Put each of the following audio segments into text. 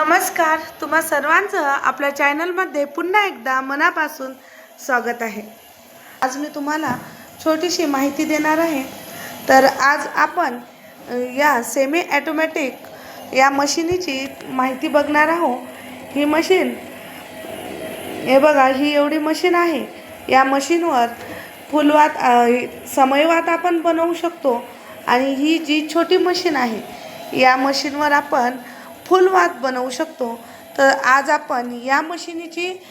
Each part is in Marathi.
नमस्कार. तुम्हा सर्वांचं आपल्या चॅनलमध्ये पुन्हा एकदा मनापासून स्वागत आहे. आज मी तुम्हाला छोटीशी माहिती देणार आहे. तर आज आपण या सेमी ॲटोमॅटिक या मशिनीची माहिती बघणार आहोत. ही मशीन हे बघा ही एवढी मशीन आहे. या मशीनवर फुलवात समयवात आपण बनवू शकतो. आणि ही जी छोटी मशीन आहे या मशीनवर आपण फुलवात बनवू शकतो. तर आज आपण या मशिनीची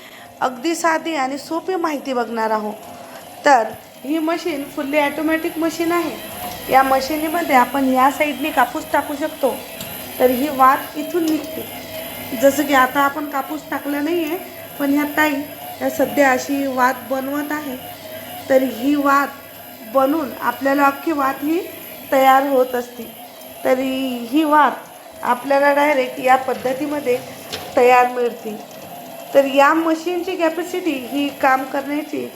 अगदी साधी आणि सोपी माहिती बघणार आहोत. तर ही मशीन फुल्ली ॲटोमॅटिक मशीन आहे. या मशिनीमध्ये आपण या साईडने कापूस टाकू शकतो. तर ही वात इथून निघते. जसं की आता आपण कापूस टाकला नाही आहे पण ह्या ताई ह्या सध्या अशी वात बनवत आहे. तर ही वात बनून आपल्याला अख्खी वात ही तयार होत असते. तरी ही वात आपल्याला डायरेक्ट या पद्धतीमध्ये तयार मिळते तर या मशीनची कॅपॅसिटी ही काम करण्याची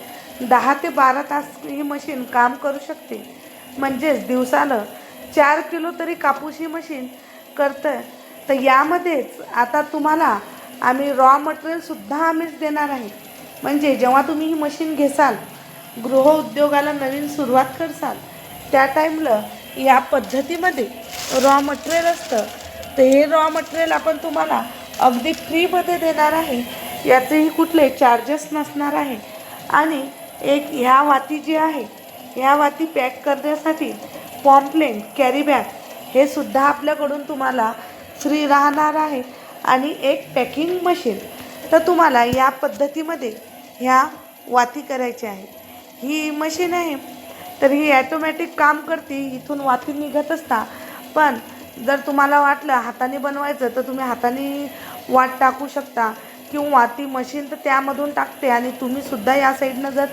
दहा ते बारा तास ही मशीन काम करू शकते. म्हणजेच दिवसानं चार किलो तरी कापूस ही मशीन करतं तर यामध्येच आता तुम्हाला आम्ही रॉ मटेरियलसुद्धा आम्हीच देणार आहे. म्हणजे जेव्हा तुम्ही ही मशीन घेसाल गृहउद्योगाला नवीन सुरुवात करसाल त्या टाईमला या पद्धतीमध्ये रॉ मटेरियल असतं. तर हे रॉ मटेरियल आपण तुम्हाला अगदी फ्रीमध्ये देणार आहे. याचेही कुठले चार्जेस नसणार आहे. आणि एक ह्या वाती जी आहे ह्या वाती पॅक करण्यासाठी पॉम्पलेन कॅरी बॅग हे सुद्धा आपल्याकडून तुम्हाला फ्री राहणार आहे. आणि एक पॅकिंग मशीन तर तुम्हाला या पद्धतीमध्ये ह्या वाती करायच्या आहे ही मशीन आहे. तर ही ॲटोमॅटिक काम करते. इथून वाती निघत असता. पण जर तुम्हाला वाटलं हाताने बनवायचं तर तुम्ही हाताने वाट टाकू शकता. किंवा ती मशीन तर त्यामधून टाकते आणि तुम्हीसुद्धा या साईडनं जर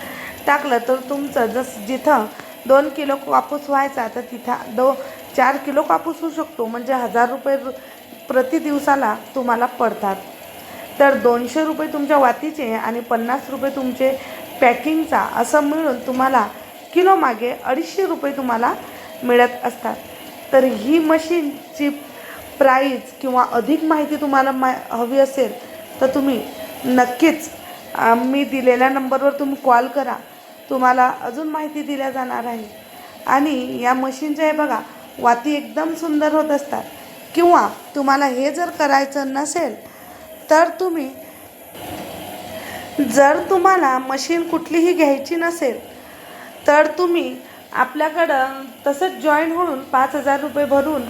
टाकलं तर तुमचं जस जिथं दोन किलो कापूस व्हायचा तर तिथं दो चार किलो कापूस होऊ शकतो. म्हणजे हजार रुपये रु- प्रति दिवसाला तुम्हाला पडतात. तर दोनशे रुपये तुमच्या वातीचे आणि पन्नास रुपये तुमचे पॅकिंगचा असं मिळून तुम्हाला किलोमागे अडीचशे रुपये तुम्हाला मिळत असतात. तर ही मशीनची प्राईज किंवा अधिक माहिती तुम्हाला मा हवी असेल तर तुम्ही नक्कीच मी दिलेल्या नंबरवर तुम्ही कॉल करा. तुम्हाला अजून माहिती दिल्या जाणार आहे. आणि या मशीनच्या हे बघा वाती एकदम सुंदर होत असतात. किंवा तुम्हाला हे जर करायचं नसेल तर तुम्ही जर तुम्हाला मशीन कुठलीही घ्यायची नसेल तर तुम्ही आपल्याकडं तसंच जॉईन होऊन पाच हजार रुपये भरून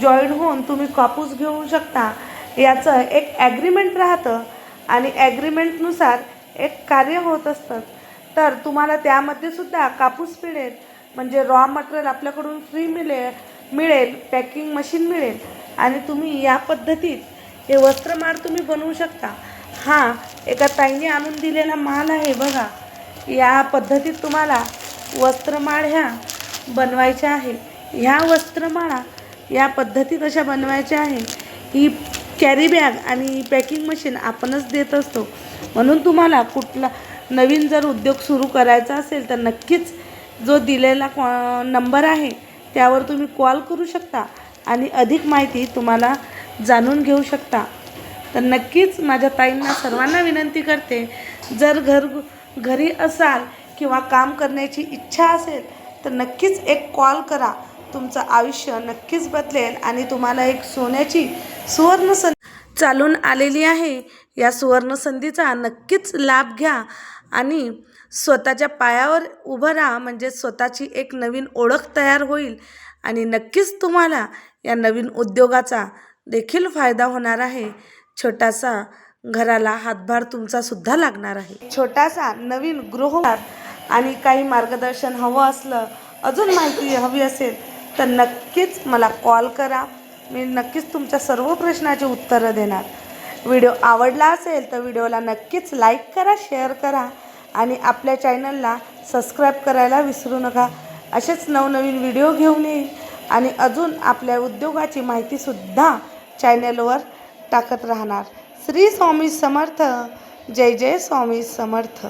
जॉईन होऊन तुम्ही कापूस घेऊ शकता. याचं एक ॲग्रीमेंट राहतं आणि ॲग्रीमेंटनुसार एक कार्य होत असतं. तर तुम्हाला त्यामध्ये सुद्धा कापूस मिळेल म्हणजे रॉ मटेरियल आपल्याकडून फ्री मिळेल मिळेल पॅकिंग मशीन मिळेल आणि तुम्ही या पद्धतीत हे वस्त्रमाळ तुम्ही बनवू शकता. हा एका ताईने आणून दिलेला माल आहे बघा. या पद्धतीत तुम्हाला वस्त्रमाळ ह्या बनवायच्या आहे. ह्या वस्त्रमाळा या पद्धती कशा बनवायच्या आहे. ही कॅरी बॅग आणि पॅकिंग मशीन आपणच देत असतो. म्हणून तुम्हाला कुठला नवीन जर उद्योग सुरू करायचा असेल तर नक्कीच जो दिलेला कॉ नंबर आहे त्यावर तुम्ही कॉल करू शकता आणि अधिक माहिती तुम्हाला जाणून घेऊ शकता. तर नक्कीच माझ्या ताईंना सर्वांना विनंती करते जर घर घरी असाल किंवा काम करण्याची इच्छा असेल तर नक्कीच एक कॉल करा. तुमचं आयुष्य नक्कीच बदलेल आणि तुम्हाला एक सोन्याची सुवर्ण संधी चालून आलेली आहे. या सुवर्ण संधीचा नक्कीच लाभ घ्या आणि स्वतःच्या पायावर उभं राहा. म्हणजे स्वतःची एक नवीन ओळख तयार होईल आणि नक्कीच तुम्हाला या नवीन उद्योगाचा देखील फायदा होणार आहे. छोटासा घराला हातभार तुमचा सुद्धा लागणार आहे. छोटासा नवीन गृह आणि काही मार्गदर्शन हवं असलं अजून माहिती हवी असेल तर नक्कीच मला कॉल करा. मी नक्कीच तुमच्या सर्व प्रश्नाची उत्तरं देणार. व्हिडिओ आवडला असेल तर व्हिडिओला नक्कीच लाईक करा शेअर करा आणि आपल्या चॅनलला सबस्क्राईब करायला विसरू नका. असेच नवनवीन व्हिडिओ घेऊन येईल आणि अजून आपल्या उद्योगाची माहितीसुद्धा चॅनलवर टाकत राहणार. श्री स्वामी समर्थ. जय जय स्वामी समर्थ.